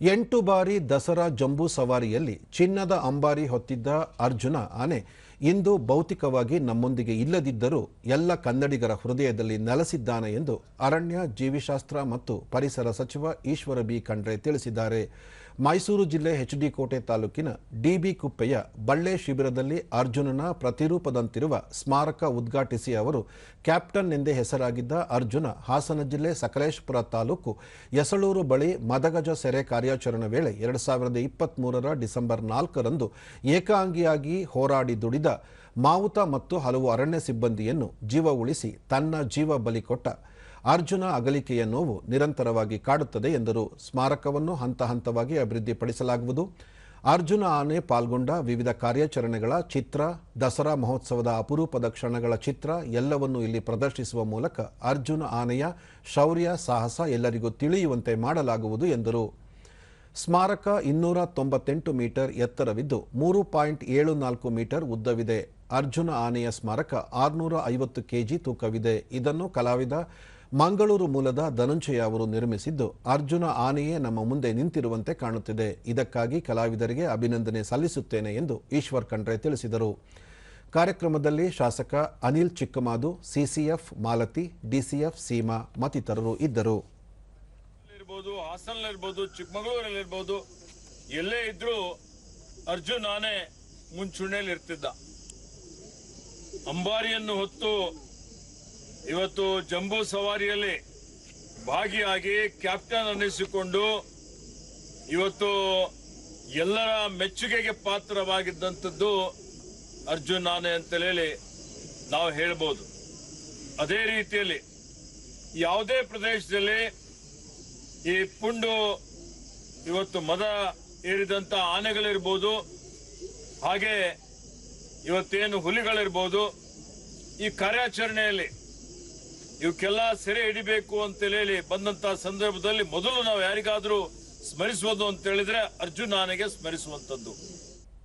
ಎಂಟು ಬಾರಿ ದಸರಾ ಜಂಬೂ ಸವಾರಿಯಲ್ಲಿ ಚಿನ್ನದ ಅಂಬಾರಿ ಹೊತ್ತಿದ್ದ ಅರ್ಜುನ ಆನೆ ಇಂದು ಭೌತಿಕವಾಗಿ ನಮ್ಮೊಂದಿಗೆ ಇಲ್ಲದಿದ್ದರೂ ಎಲ್ಲ ಕನ್ನಡಿಗರ ಹೃದಯದಲ್ಲಿ ನೆಲೆಸಿದ್ದಾನೆ ಎಂದು ಅರಣ್ಯ, ಜೀವಿಶಾಸ್ತ್ರ ಮತ್ತು ಪರಿಸರ ಸಚಿವ ಈಶ್ವರ ಬಿ ಖಂಡ್ರೆ ತಿಳಿಸಿದ್ದಾರೆ. ಮೈಸೂರು ಜಿಲ್ಲೆ ಎಚ್ಡಿ ಕೋಟೆ ತಾಲೂಕಿನ ಡಿಬಿ ಕುಪ್ಪೆಯ ಬಳ್ಳೆ ಶಿಬಿರದಲ್ಲಿ ಅರ್ಜುನನ ಪ್ರತಿರೂಪದಂತಿರುವ ಸ್ಮಾರಕ ಉದ್ಘಾಟಿಸಿ ಅವರು ಕ್ಯಾಪ್ಟನ್ ಎಂದೇ ಹೆಸರಾಗಿದ್ದ ಅರ್ಜುನ ಹಾಸನ ಜಿಲ್ಲೆ ಸಕಲೇಶಪುರ ತಾಲೂಕು ಯಸಳೂರು ಬಳಿ ಮದಗಜ ಸೆರೆ ಕಾರ್ಯಾಚರಣೆ ವೇಳೆ ಎರಡು ಸಾವಿರದ ಇಪ್ಪತ್ತ್ಮೂರರ ಡಿಸೆಂಬರ್ ನಾಲ್ಕರಂದು ಏಕಾಂಗಿಯಾಗಿ ಹೋರಾಡಿ ದುಡಿದ ಮಾವುತ ಮತ್ತು ಹಲವು ಅರಣ್ಯ ಸಿಬ್ಬಂದಿಯನ್ನು ಜೀವ ಉಳಿಸಿ ತನ್ನ ಜೀವ ಬಲಿ ಕೊಟ್ಟ ಅರ್ಜುನ ಅಗಲಿಕೆಯ ನೋವು ನಿರಂತರವಾಗಿ ಕಾಡುತ್ತದೆ ಎಂದರು. ಸ್ಮಾರಕವನ್ನು ಹಂತ ಹಂತವಾಗಿ ಅಭಿವೃದ್ಧಿಪಡಿಸಲಾಗುವುದು. ಅರ್ಜುನ ಆನೆ ಪಾಲ್ಗೊಂಡ ವಿವಿಧ ಕಾರ್ಯಾಚರಣೆಗಳ ಚಿತ್ರ, ದಸರಾ ಮಹೋತ್ಸವದ ಅಪರೂಪದ ಕ್ಷಣಗಳ ಚಿತ್ರ ಎಲ್ಲವನ್ನು ಇಲ್ಲಿ ಪ್ರದರ್ಶಿಸುವ ಮೂಲಕ ಅರ್ಜುನ ಆನೆಯ ಶೌರ್ಯ, ಸಾಹಸ ಎಲ್ಲರಿಗೂ ತಿಳಿಯುವಂತೆ ಮಾಡಲಾಗುವುದು ಎಂದರು. ಸ್ಮಾರಕ ಇನ್ನೂರ ತೊಂಬತ್ತೆಂಟು ಮೀಟರ್ ಎತ್ತರವಿದ್ದು ಮೂರು ಪಾಯಿಂಟ್ ಏಳು ನಾಲ್ಕು ಮೀಟರ್ ಉದ್ದವಿದೆ. ಅರ್ಜುನ ಆನೆಯ ಸ್ಮಾರಕ ಆರುನೂರ ಐವತ್ತು ಕೆಜಿ ತೂಕವಿದೆ. ಇದನ್ನು ಕಲಾವಿದ ಮಂಗಳೂರು ಮೂಲದ ಧನಂಜಯ ಅವರು ನಿರ್ಮಿಸಿದ್ದು, ಅರ್ಜುನ ಆನೆಯೇ ನಮ್ಮ ಮುಂದೆ ನಿಂತಿರುವಂತೆ ಕಾಣುತ್ತಿದೆ. ಇದಕ್ಕಾಗಿ ಕಲಾವಿದರಿಗೆ ಅಭಿನಂದನೆ ಸಲ್ಲಿಸುತ್ತೇನೆ ಎಂದು ಈಶ್ವರ್ ಖಂಡ್ರೆ ತಿಳಿಸಿದರು. ಕಾರ್ಯಕ್ರಮದಲ್ಲಿ ಶಾಸಕ ಅನಿಲ್ ಚಿಕ್ಕಮಾದು, ಸಿಸಿಎಫ್ ಮಾಲತಿ, ಡಿಸಿಎಫ್ ಸೀಮಾ ಮತ್ತಿತರರು ಇದ್ದರು. ಹಾಸನಲ್ಲಿರ್ಬೋದು, ಚಿಕ್ಕಮಗಳೂರಲ್ಲಿರ್ಬೋದು, ಎಲ್ಲೇ ಇದ್ರೂ ಅರ್ಜುನ್ ಆನೆ ಮುಂಚೂಣಿಯಲ್ಲಿ ಇರ್ತಿದ್ದ ಅಂಬಾರಿಯನ್ನು ಹೊತ್ತು ಇವತ್ತು ಜಂಬೂ ಸವಾರಿಯಲ್ಲಿ ಭಾಗಿಯಾಗಿ ಕ್ಯಾಪ್ಟನ್ ಅನ್ನಿಸಿಕೊಂಡು ಇವತ್ತು ಎಲ್ಲರ ಮೆಚ್ಚುಗೆಗೆ ಪಾತ್ರವಾಗಿದ್ದಂಥದ್ದು ಅರ್ಜುನ್ ನಾನೇ ಅಂತ ಹೇಳಿ ನಾವು ಹೇಳ್ಬೋದು. ಅದೇ ರೀತಿಯಲ್ಲಿ ಯಾವುದೇ ಪ್ರದೇಶದಲ್ಲಿ ಈ ಪುಂಡು ಇವತ್ತು ಮದ ಏರಿದಂತ ಆನೆಗಳಿರ್ಬೋದು, ಹಾಗೆ ಇವತ್ತೇನು ಹುಲಿಗಳಿರ್ಬೋದು, ಈ ಕಾರ್ಯಾಚರಣೆಯಲ್ಲಿ ಇವಕ್ಕೆಲ್ಲ ಸೆರೆ ಹಿಡಿಬೇಕು ಅಂತ ಹೇಳಿ ಬಂದಂತ ಸಂದರ್ಭದಲ್ಲಿ ಮೊದಲು ನಾವು ಯಾರಿಗಾದ್ರೂ ಸ್ಮರಿಸುವುದು ಅಂತ ಹೇಳಿದ್ರೆ ಅರ್ಜುನ್ ಆನೆಗೆ ಸ್ಮರಿಸುವಂತದ್ದು.